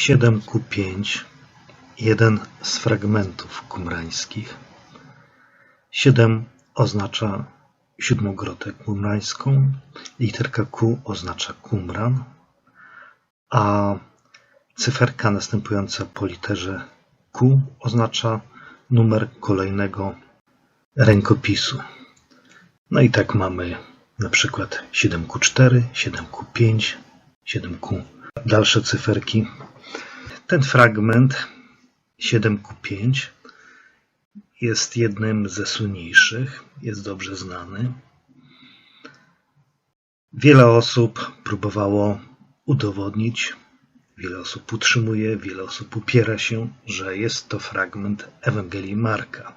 7Q5 jeden z fragmentów kumrańskich. 7 oznacza siódmogrotę kumrańską, literka Q oznacza kumran, a cyferka następująca po literze Q oznacza numer kolejnego rękopisu. No i tak mamy na przykład 7Q4, 7Q5, 7Q. Dalsze cyferki. Ten fragment 7Q5 jest jednym ze słynniejszych, jest dobrze znany. Wiele osób próbowało udowodnić, wiele osób utrzymuje, wiele osób upiera się, że jest to fragment Ewangelii Marka.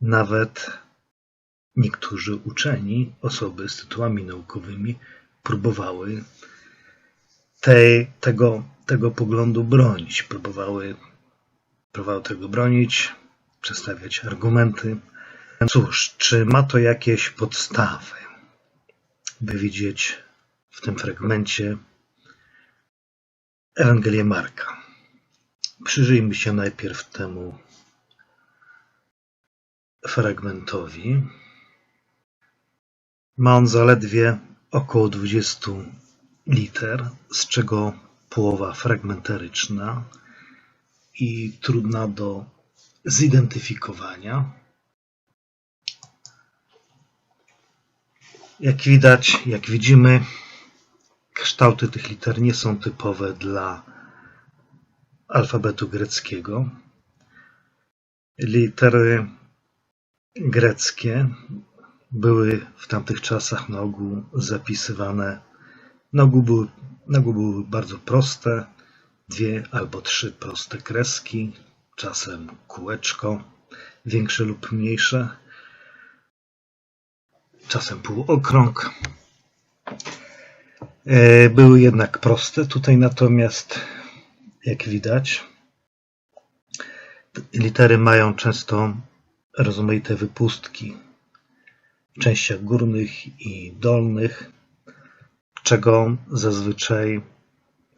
Nawet niektórzy uczeni, osoby z tytułami naukowymi, próbowały tej, tego, tego poglądu bronić, próbowały, próbowały tego bronić, przedstawiać argumenty. Cóż, czy ma to jakieś podstawy, by widzieć w tym fragmencie Ewangelię Marka? Przyjrzyjmy się najpierw temu fragmentowi. Ma on zaledwie około 20 liter, z czego połowa fragmentaryczna i trudna do zidentyfikowania. Jak widać, jak widzimy, kształty tych liter nie są typowe dla alfabetu greckiego. Litery greckie były w tamtych czasach na ogół zapisywane, na były, na były bardzo proste, dwie albo trzy proste kreski, czasem kółeczko, większe lub mniejsze, czasem półokrąg. E, były jednak proste. Tutaj natomiast, jak widać, litery mają często rozmaite wypustki w częściach górnych i dolnych, czego zazwyczaj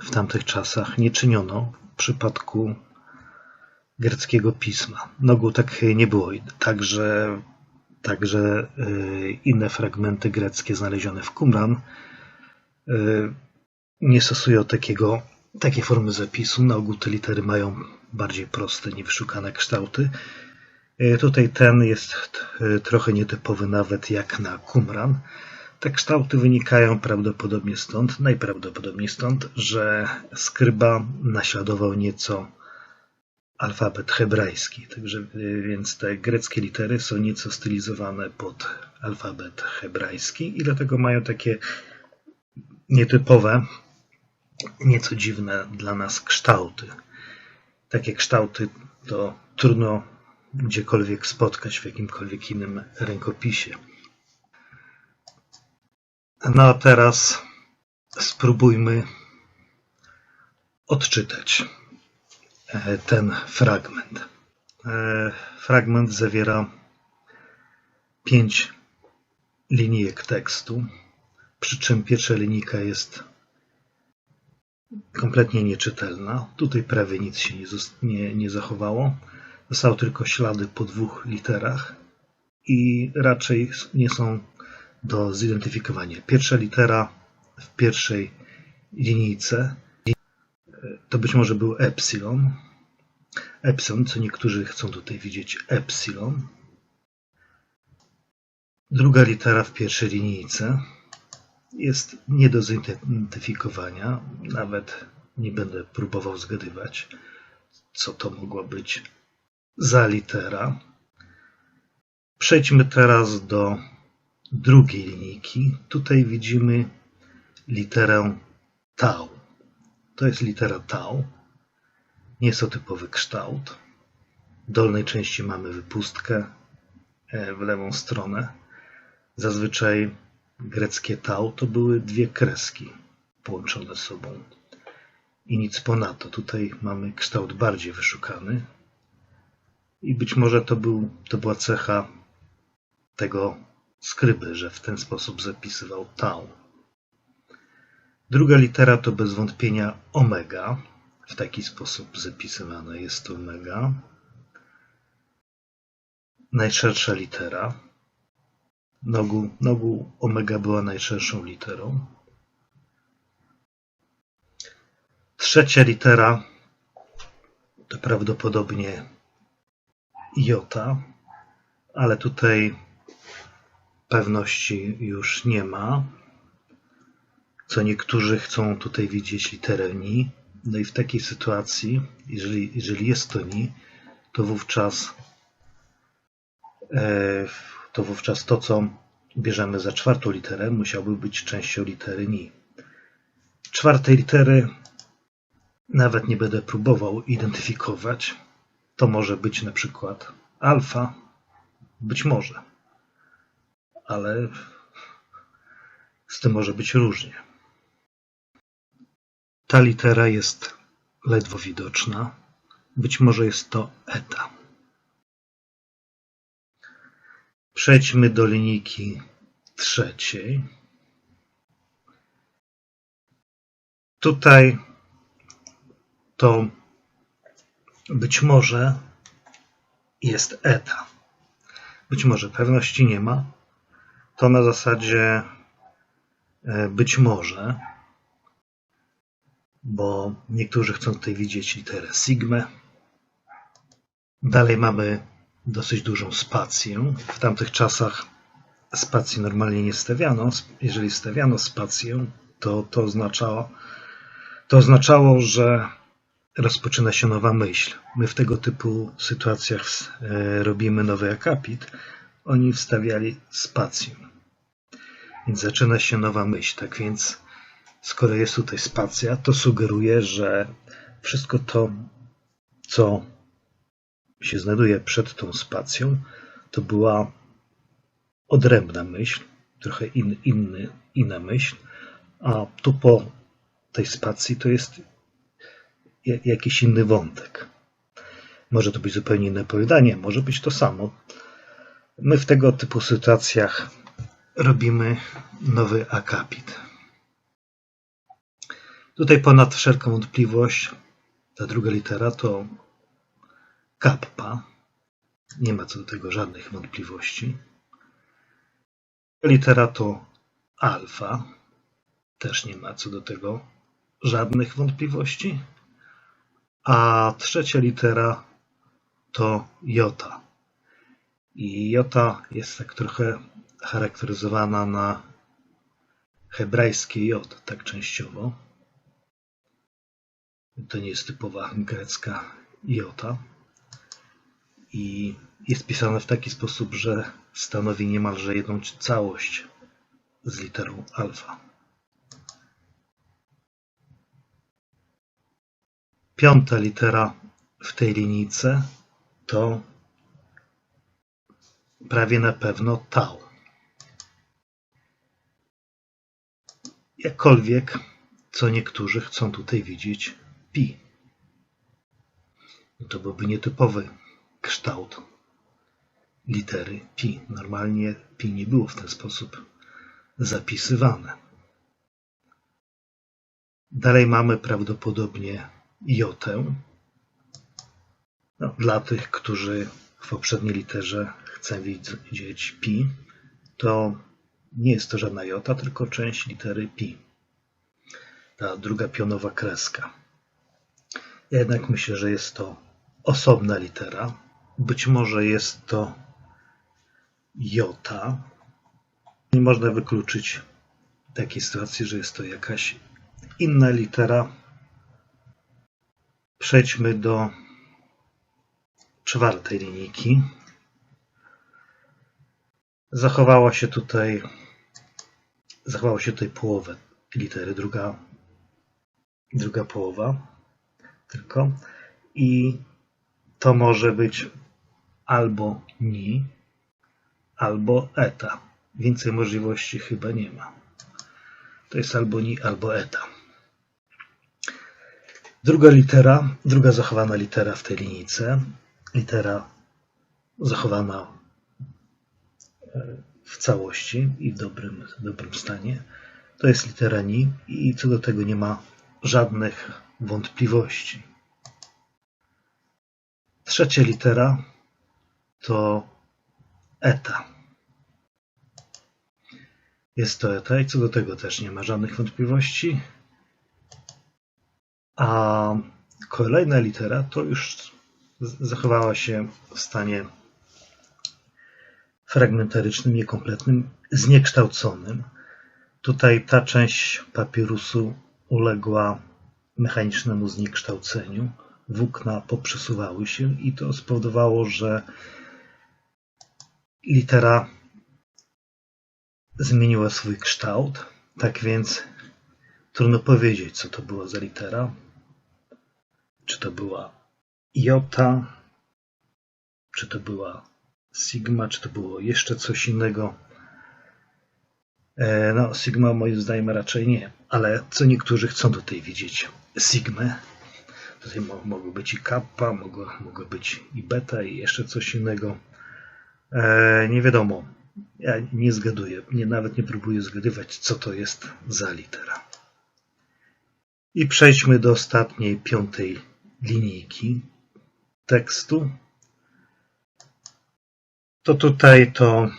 w tamtych czasach nie czyniono w przypadku greckiego pisma. Nogu tak nie było. Także, także y, inne fragmenty greckie znalezione w Qumran y, nie stosują takiego, takiej formy zapisu. Na ogół te litery mają bardziej proste, niewyszukane kształty. Y, tutaj ten jest trochę nietypowy nawet jak na Qumran. Te kształty wynikają prawdopodobnie stąd, najprawdopodobniej stąd, że skryba naśladował nieco alfabet hebrajski. Także y, więc te greckie litery są nieco stylizowane pod alfabet hebrajski i dlatego mają takie nietypowe, nieco dziwne dla nas kształty. Takie kształty to trudno gdziekolwiek spotkać w jakimkolwiek innym rękopisie. No a teraz spróbujmy odczytać E, ten fragment. E, fragment zawiera pięć linijek tekstu, przy czym pierwsza linijka jest kompletnie nieczytelna. Tutaj prawie nic się nie, nie, nie zachowało. Zostały tylko ślady po dwóch literach i raczej nie są do zidentyfikowania. Pierwsza litera w pierwszej linijce to być może był epsilon. Epsilon, co niektórzy chcą tutaj widzieć epsilon. Druga litera w pierwszej linijce jest nie do zidentyfikowania. Nawet nie będę próbował zgadywać, co to mogła być za litera. Przejdźmy teraz do drugiej linijki. Tutaj widzimy literę tau. To jest litera tau. Nie jest to typowy kształt. W dolnej części mamy wypustkę e, w lewą stronę. Zazwyczaj greckie tau to były dwie kreski połączone sobą. I nic ponadto. Tutaj mamy kształt bardziej wyszukany. I być może to, był, to była cecha tego skryby, że w ten sposób zapisywał tau. Druga litera to bez wątpienia omega. w taki sposób zapisywane. Jest omega. Najszersza litera. Nogu, nogu omega była najszerszą literą. Trzecia litera to prawdopodobnie jota, ale tutaj pewności już nie ma. Co niektórzy chcą tutaj widzieć literę ni. No i w takiej sytuacji, jeżeli, jeżeli jest to ni, to wówczas e, to wówczas to, co bierzemy za czwartą literę, musiałby być częścią litery ni. Czwartej litery nawet nie będę próbował identyfikować. To może być na przykład alfa, być może, ale z tym może być różnie. Ta litera jest ledwo widoczna. Być może jest to eta. Przejdźmy do linijki trzeciej. Tutaj to być może jest eta. Być może pewności nie ma. To na zasadzie e, być może, bo niektórzy chcą tutaj widzieć literę sigmę. Dalej mamy dosyć dużą spację. W tamtych czasach spacji normalnie nie stawiano. Jeżeli stawiano spację, to to oznaczało, to oznaczało, że rozpoczyna się nowa myśl. My w tego typu sytuacjach e, robimy nowy akapit. Oni wstawiali spację. Więc zaczyna się nowa myśl. Tak więc, skoro jest tutaj spacja, to sugeruje, że wszystko to, co się znajduje przed tą spacją, to była odrębna myśl, trochę in, inny, inna myśl, a tu po tej spacji to jest jakiś inny wątek. Może to być zupełnie inne opowiadanie, może być to samo. My w tego typu sytuacjach robimy nowy akapit. Tutaj ponad wszelką wątpliwość ta druga litera to kappa. Nie ma co do tego żadnych wątpliwości. Litera to alfa. Też nie ma co do tego żadnych wątpliwości a trzecia litera to jota. I jota jest tak trochę charakteryzowana na hebrajskie jod, tak częściowo. To nie jest typowa grecka jota. I jest pisane w taki sposób, że stanowi niemalże jedną całość z literą alfa. Piąta litera w tej linijce to prawie na pewno tau. Jakkolwiek, co niektórzy chcą tutaj widzieć pi. To byłby nietypowy kształt litery pi. Normalnie pi nie było w ten sposób zapisywane. Dalej mamy prawdopodobnie jotę. No, dla tych, którzy w poprzedniej literze chcą widzieć pi, to nie jest to żadna jota, tylko część litery pi. Ta druga pionowa kreska. Ja jednak myślę, że jest to osobna litera. Być może jest to jota. Nie można wykluczyć takiej sytuacji, że jest to jakaś inna litera, Przejdźmy do czwartej linijki. Zachowała się tutaj zachowała się tutaj połowę litery, druga, druga połowa tylko i to może być albo ni, albo eta. Więcej możliwości chyba nie ma. To jest albo ni, albo eta. Druga litera, druga zachowana litera w tej linijce, litera zachowana e, w całości i w dobrym, w dobrym stanie, to jest litera ni i co do tego nie ma żadnych wątpliwości. Trzecia litera to eta. Jest to eta i co do tego też nie ma żadnych wątpliwości. A kolejna litera to już zachowała się w stanie fragmentarycznym, niekompletnym, zniekształconym. Tutaj ta część papirusu uległa mechanicznemu zniekształceniu. Włókna poprzesuwały się i to spowodowało, że litera zmieniła swój kształt. Tak więc trudno powiedzieć, co to była za litera. Czy to była jota, czy to była sigma, czy to było jeszcze coś innego. E, no, sigma moim zdaniem raczej nie, ale co niektórzy chcą tutaj widzieć sigmę. Tutaj mogło być i kappa, mogło, mogło być i beta i jeszcze coś innego. E, nie wiadomo. Ja nie zgaduję, nie, nawet nie próbuję zgadywać, co to jest za litera. I przejdźmy do ostatniej, piątej linijki tekstu. To tutaj to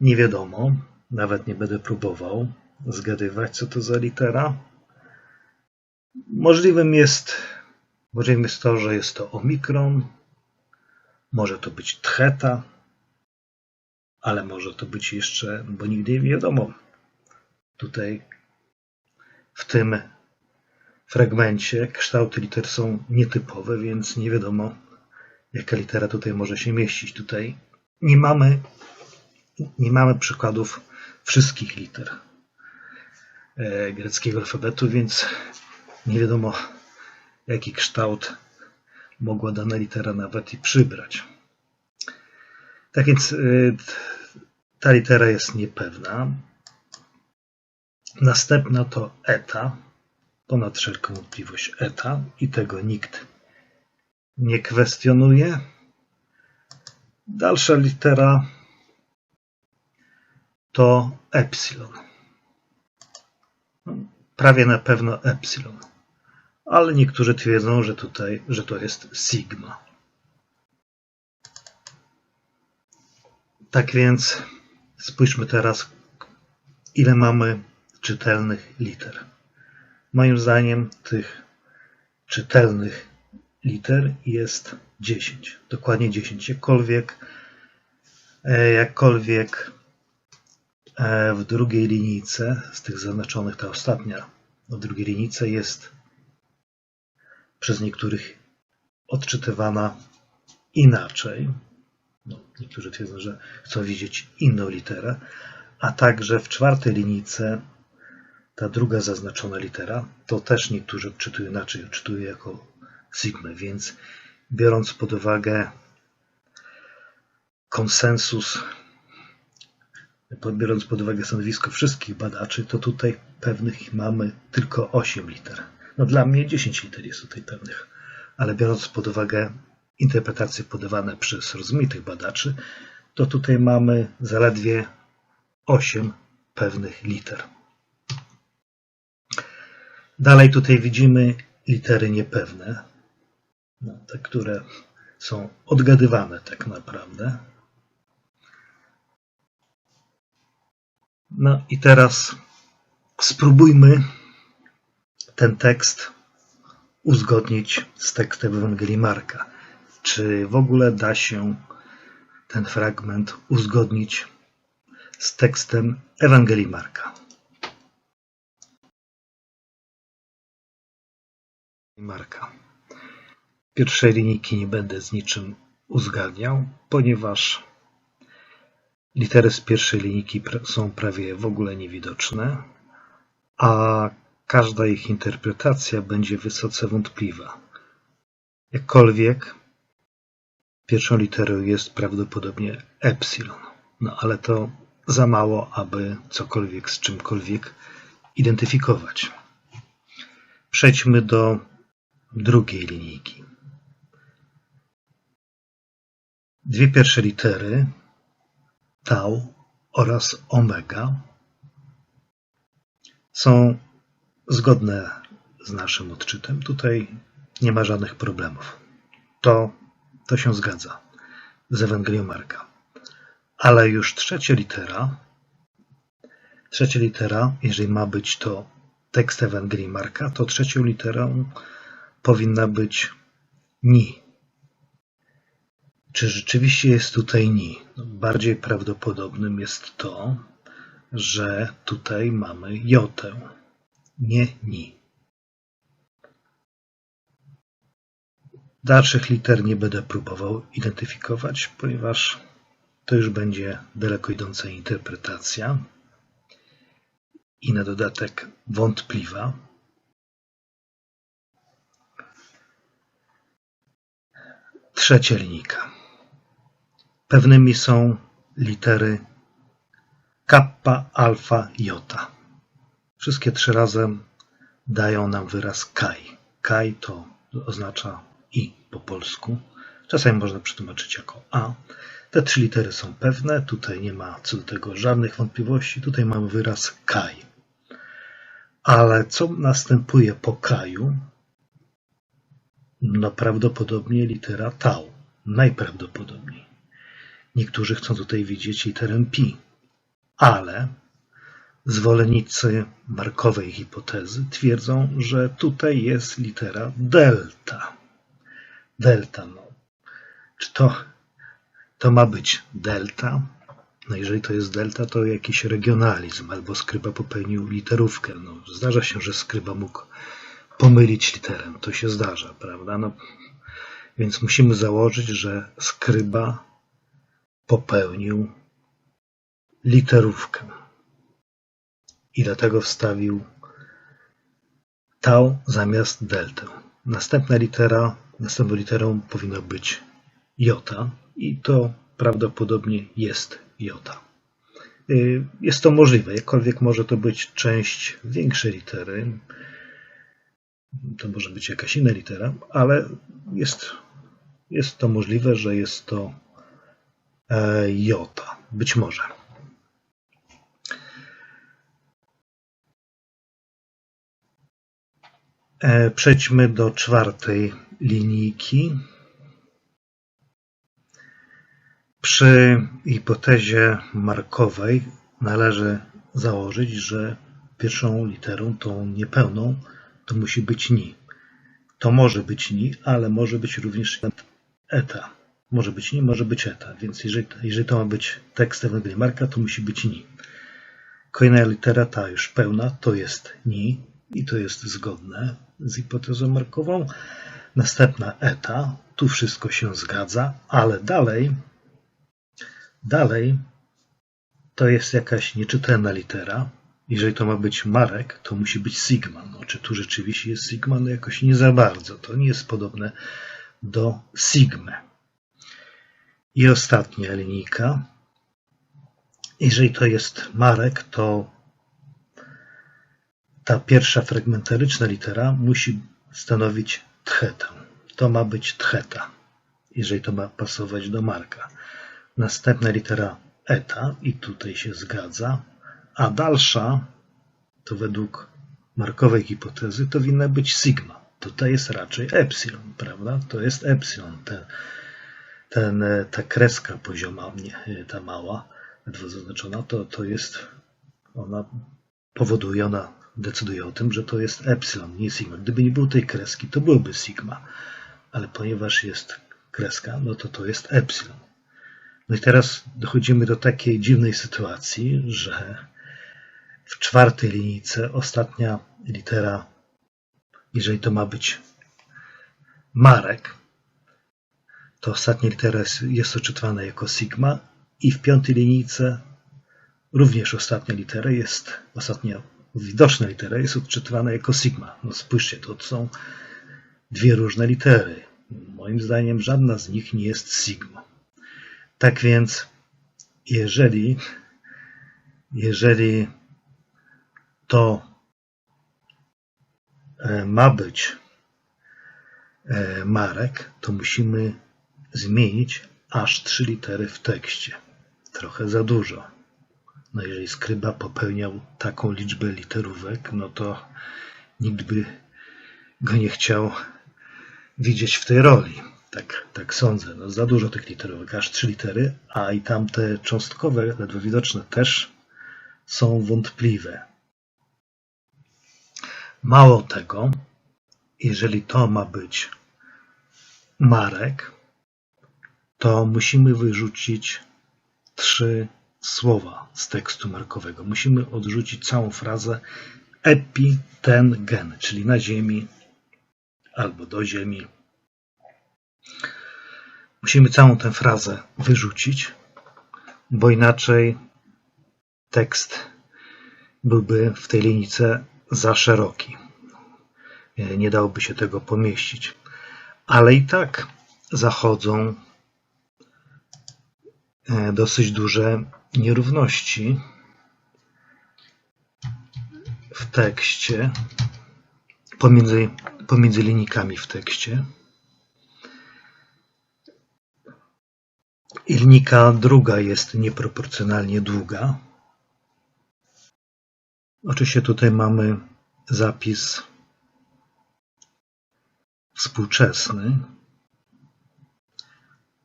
nie wiadomo, nawet nie będę próbował zgadywać, co to za litera. Możliwym jest, możliwym jest to, że jest to omikron, może to być theta, ale może to być jeszcze, bo nigdy nie wiadomo. Tutaj w tym fragmencie kształty liter są nietypowe, więc nie wiadomo, jaka litera tutaj może się mieścić. Tutaj nie mamy, nie mamy przykładów wszystkich liter e, greckiego alfabetu, więc nie wiadomo, jaki kształt mogła dana litera nawet i przybrać. Tak więc y, ta litera jest niepewna. Następna to eta, ponad wszelką wątpliwość eta i tego nikt nie kwestionuje. Dalsza litera to epsilon. Prawie na pewno epsilon. Ale niektórzy twierdzą, że tutaj, że to jest sigma. Tak więc spójrzmy teraz, ile mamy czytelnych liter. Moim zdaniem tych czytelnych liter jest 10. Dokładnie 10. Jakkolwiek, e, jakkolwiek e, w drugiej linijce, z tych zaznaczonych, ta ostatnia, w drugiej linijce jest przez niektórych odczytywana inaczej. No, niektórzy twierdzą, że chcą widzieć inną literę, a także w czwartej linijce ta druga zaznaczona litera, to też niektórzy odczytują inaczej, odczytują jako sigmę, więc biorąc pod uwagę konsensus, biorąc pod uwagę stanowisko wszystkich badaczy, to tutaj pewnych mamy tylko 8 liter. No dla mnie 10 liter jest tutaj pewnych, ale biorąc pod uwagę interpretacje podawane przez rozmaitych badaczy, to tutaj mamy zaledwie 8 pewnych liter. Dalej tutaj widzimy litery niepewne, te, które są odgadywane tak naprawdę. No i teraz spróbujmy ten tekst uzgodnić z tekstem Ewangelii Marka. Czy w ogóle da się ten fragment uzgodnić z tekstem Ewangelii Marka? Marka. Pierwszej linijki nie będę z niczym uzgadniał, ponieważ litery z pierwszej linijki są prawie w ogóle niewidoczne, a każda ich interpretacja będzie wysoce wątpliwa. Jakkolwiek pierwszą literą jest prawdopodobnie epsilon, no ale to za mało, aby cokolwiek z czymkolwiek identyfikować. Przejdźmy do drugiej linijki. Dwie pierwsze litery tau oraz omega są zgodne z naszym odczytem. Tutaj nie ma żadnych problemów. To To się zgadza z Ewangelią Marka. Ale już trzecia litera, trzecia litera, jeżeli ma być to tekst Ewangelii Marka, to trzecią literą powinna być ni. Czy rzeczywiście jest tutaj ni? No, bardziej prawdopodobnym jest to, że tutaj mamy jotę, nie ni. Dalszych liter nie będę próbował identyfikować, ponieważ to już będzie daleko idąca interpretacja i na dodatek wątpliwa. Trzecia linijka. Pewnymi są litery kappa, alfa, jota. Wszystkie trzy razem dają nam wyraz kaj. Kaj to oznacza i po polsku. Czasami można przetłumaczyć jako a. Te trzy litery są pewne, tutaj nie ma co do tego żadnych wątpliwości. Tutaj mamy wyraz kaj. Ale co następuje po kaju? No prawdopodobnie litera tau. Najprawdopodobniej. Niektórzy chcą tutaj widzieć literę pi, ale zwolennicy markowej hipotezy twierdzą, że tutaj jest litera delta. Delta, no. Czy to, to ma być delta? No jeżeli to jest delta, to jakiś regionalizm, albo skryba popełnił literówkę. No, zdarza się, że skryba mógł pomylić literę. To się zdarza, prawda? No, więc musimy założyć, że skryba popełnił literówkę. I dlatego wstawił tau zamiast deltę. Następna litera, następną literą powinna być jota i to prawdopodobnie jest jota. Y, Jest to możliwe, jakkolwiek może to być część większej litery. To może być jakaś inna litera, ale jest, jest to możliwe, że jest to e, jota. Być może. E, Przejdźmy do czwartej linijki. Przy hipotezie markowej należy założyć, że pierwszą literą, tą niepełną, to musi być ni. To może być ni, ale może być również eta. Może być ni, może być eta. Więc jeżeli, jeżeli to ma być tekst Ewangelii Marka, to musi być ni. Kolejna litera, ta już pełna, to jest ni i to jest zgodne z hipotezą markową. Następna eta, tu wszystko się zgadza, ale dalej Dalej to jest jakaś nieczytelna litera. Jeżeli to ma być Marek, to musi być Sigma. No, czy tu rzeczywiście jest Sigma? No jakoś nie za bardzo. To nie jest podobne do Sigmy. I ostatnia linijka. Jeżeli to jest Marek, to ta pierwsza fragmentaryczna litera musi stanowić tchetę. To ma być tcheta, jeżeli to ma pasować do Marka. Następna litera eta i tutaj się zgadza, a dalsza to według markowej hipotezy to winna być sigma. Tutaj jest raczej epsilon, prawda? To jest epsilon, ten, ten, ta kreska pozioma, nie, ta mała, ledwo zaznaczona, to, to jest, ona powoduje, ona decyduje o tym, że to jest epsilon, nie sigma. Gdyby nie było tej kreski, to byłoby sigma, ale ponieważ jest kreska, no to to jest epsilon. No i teraz dochodzimy do takiej dziwnej sytuacji, że w czwartej linijce ostatnia litera, jeżeli to ma być Marek, to ostatnia litera jest, odczytywana jako sigma i w piątej linijce również ostatnia litera jest, ostatnia widoczna litera jest odczytywana jako sigma. No spójrzcie, to są dwie różne litery. Moim zdaniem żadna z nich nie jest sigma. Tak więc, jeżeli, jeżeli to e, ma być e, Marek, to musimy zmienić aż trzy litery w tekście. Trochę za dużo. No jeżeli skryba popełniał taką liczbę literówek, no to nikt by go nie chciał widzieć w tej roli. Tak, tak sądzę. No, za dużo tych literówek, aż trzy litery, a i tamte cząstkowe, ledwo widoczne, też są wątpliwe. Mało tego, jeżeli to ma być Marek, to musimy wyrzucić trzy słowa z tekstu markowego. Musimy odrzucić całą frazę epi ten gen, czyli na ziemi albo do ziemi. Musimy całą tę frazę wyrzucić, bo inaczej tekst byłby w tej linijce za szeroki. Nie dałoby się tego pomieścić. Ale i tak zachodzą dosyć duże nierówności w tekście, pomiędzy, pomiędzy linijkami w tekście. I linijka druga jest nieproporcjonalnie długa. Oczywiście tutaj mamy zapis współczesny.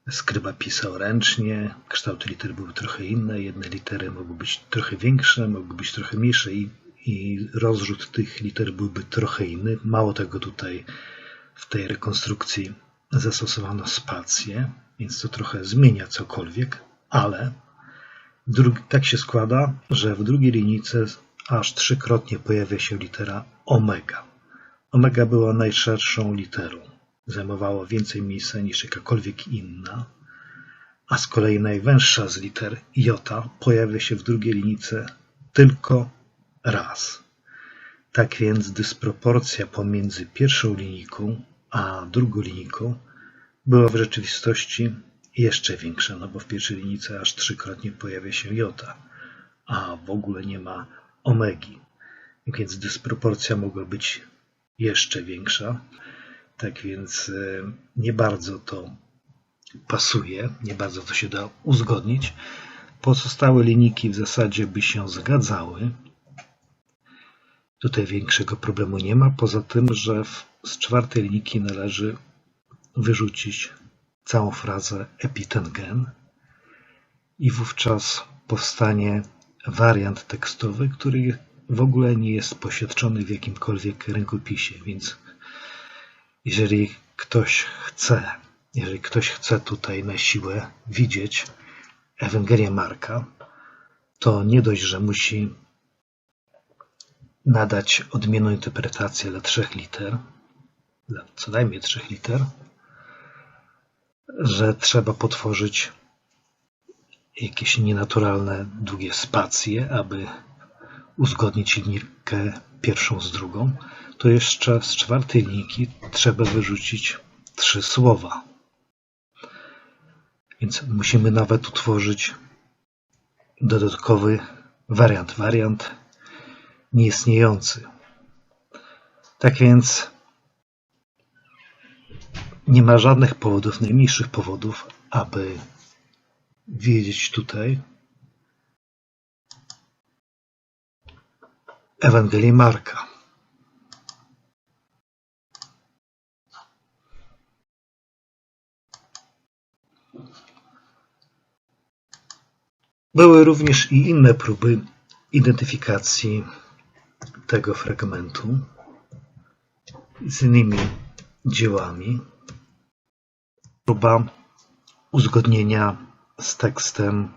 Skryba pisał ręcznie, kształty liter były trochę inne, jedne litery mogły być trochę większe, mogły być trochę mniejsze i, i rozrzut tych liter byłby trochę inny. Mało tego tutaj w tej rekonstrukcji zastosowano spację, więc to trochę zmienia cokolwiek, ale drugi, tak się składa, że w drugiej linijce aż trzykrotnie pojawia się litera omega. Omega była najszerszą literą. Zajmowała więcej miejsca niż jakakolwiek inna, a z kolei najwęższa z liter jota pojawia się w drugiej linijce tylko raz. Tak więc dysproporcja pomiędzy pierwszą linijką a drugą linijką była w rzeczywistości jeszcze większa, no bo w pierwszej linijce aż trzykrotnie pojawia się jota, a w ogóle nie ma omegi, więc dysproporcja mogła być jeszcze większa. Tak więc e, nie bardzo to pasuje, nie bardzo to się da uzgodnić. Pozostałe linijki w zasadzie by się zgadzały. Tutaj większego problemu nie ma, poza tym, że z czwartej linijki należy wyrzucić całą frazę epitengen i wówczas powstanie wariant tekstowy, który w ogóle nie jest poświadczony w jakimkolwiek rękopisie, więc jeżeli ktoś chce, jeżeli ktoś chce tutaj na siłę widzieć Ewangelię Marka, to nie dość, że musi nadać odmienną interpretację dla trzech liter, dla co najmniej trzech liter, że trzeba potworzyć jakieś nienaturalne długie spacje, aby uzgodnić linijkę pierwszą z drugą, to jeszcze z czwartej linijki trzeba wyrzucić trzy słowa. Więc musimy nawet utworzyć dodatkowy wariant, wariant nieistniejący. Tak więc nie ma żadnych powodów, najmniejszych powodów, aby wiedzieć tutaj, Ewangelii Marka. Były również i inne próby identyfikacji tego fragmentu z innymi dziełami. Próba uzgodnienia z tekstem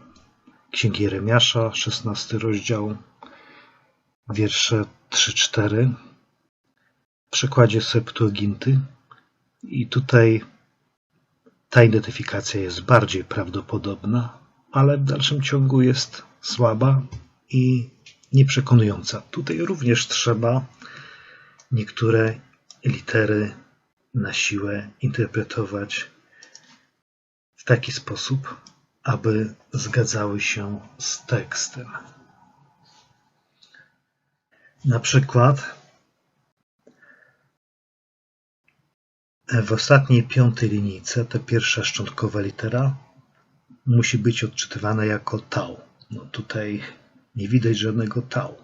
Księgi Jeremiasza, 16 rozdział, wiersze 3-4 w przekładzie Septuaginty i tutaj ta identyfikacja jest bardziej prawdopodobna, ale w dalszym ciągu jest słaba i nieprzekonująca. Tutaj również trzeba niektóre litery na siłę interpretować w taki sposób, aby zgadzały się z tekstem. Na przykład w ostatniej piątej linijce ta pierwsza szczątkowa litera musi być odczytywana jako tau. No tutaj nie widać żadnego tau.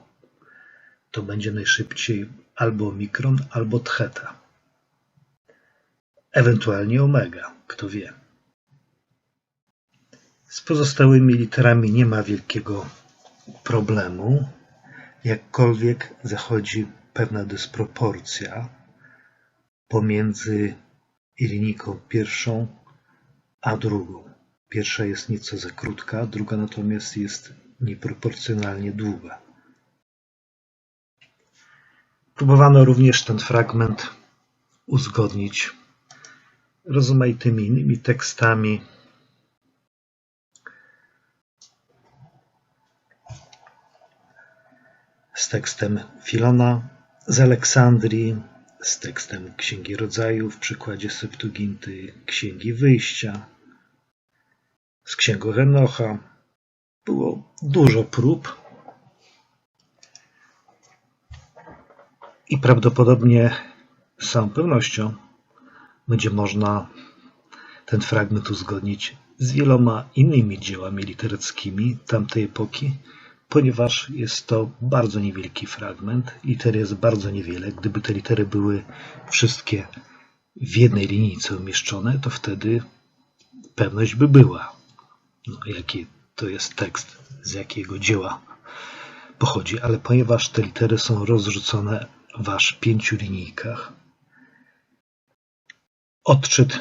To będzie najszybciej albo mikron, albo theta. ewentualnie omega, kto wie. Z pozostałymi literami nie ma wielkiego problemu, jakkolwiek zachodzi pewna dysproporcja pomiędzy linijką pierwszą a drugą. Pierwsza jest nieco za krótka, druga natomiast jest nieproporcjonalnie długa. Próbowano również ten fragment uzgodnić rozmaitymi innymi tekstami. Z tekstem Filona z Aleksandrii, z tekstem Księgi Rodzajów w przykładzie Septuaginty Księgi Wyjścia, z Księgą Henocha. Było dużo prób i prawdopodobnie z całą pewnością będzie można ten fragment uzgodnić z wieloma innymi dziełami literackimi tamtej epoki, ponieważ jest to bardzo niewielki fragment. Liter jest bardzo niewiele. Gdyby te litery były wszystkie w jednej linijce umieszczone, to wtedy pewność by była, no, jaki to jest tekst, z jakiego dzieła pochodzi, ale ponieważ te litery są rozrzucone w aż pięciu linijkach, Odczyt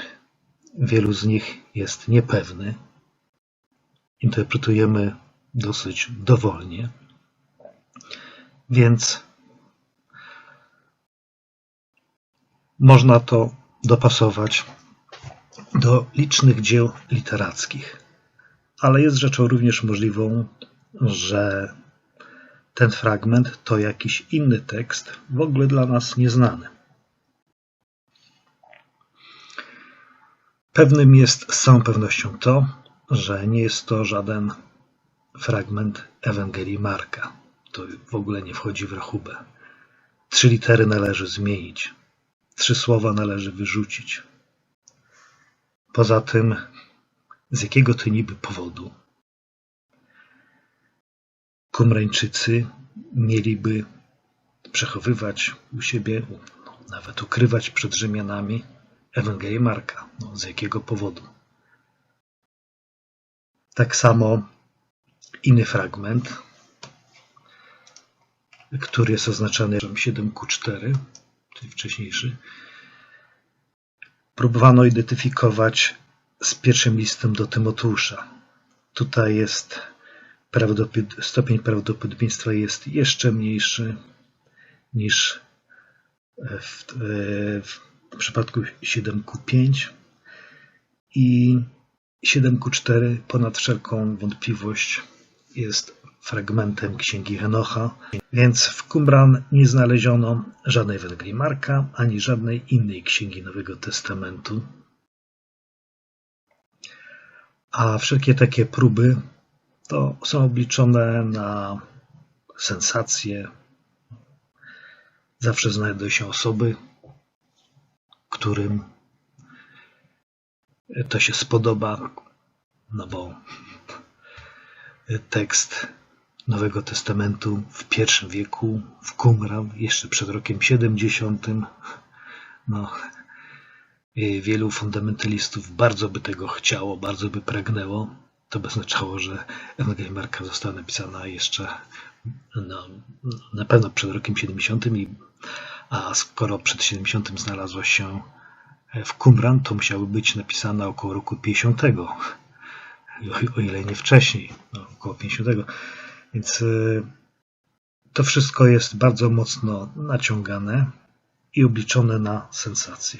wielu z nich jest niepewny. Interpretujemy dosyć dowolnie, więc można to dopasować do licznych dzieł literackich. Ale jest rzeczą również możliwą, że ten fragment to jakiś inny tekst, w ogóle dla nas nieznany. Pewnym jest z całą pewnością to, że nie jest to żaden fragment Ewangelii Marka. To w ogóle nie wchodzi w rachubę. Trzy litery należy zmienić, trzy słowa należy wyrzucić. Poza tym, z jakiego to niby powodu Kumrańczycy mieliby przechowywać u siebie, nawet ukrywać przed Rzymianami Ewangelię Marka. No, z jakiego powodu? Tak samo inny fragment, który jest oznaczony 7Q4, czyli wcześniejszy, próbowano identyfikować z pierwszym listem do Tymoteusza. Tutaj jest stopień prawdopodobieństwa jest jeszcze mniejszy niż w, w w przypadku 7Q5 i 7Q4 ponad wszelką wątpliwość jest fragmentem Księgi Henocha, więc w Qumran nie znaleziono żadnej Ewangelii Marka, ani żadnej innej księgi Nowego Testamentu. A wszelkie takie próby to są obliczone na sensacje. Zawsze znajdą się osoby, którym to się spodoba, no bo tekst Nowego Testamentu w pierwszym wieku w Qumran, jeszcze przed rokiem 70. No, wielu fundamentalistów bardzo by tego chciało, bardzo by pragnęło. To by oznaczało, że Ewangelia Marka została napisana jeszcze no, na pewno przed rokiem 70. I a skoro przed 70 znalazła się w Qumran, to musiały być napisane około roku 50, o ile nie wcześniej, no, około 50. Więc y, to wszystko jest bardzo mocno naciągane i obliczone na sensację.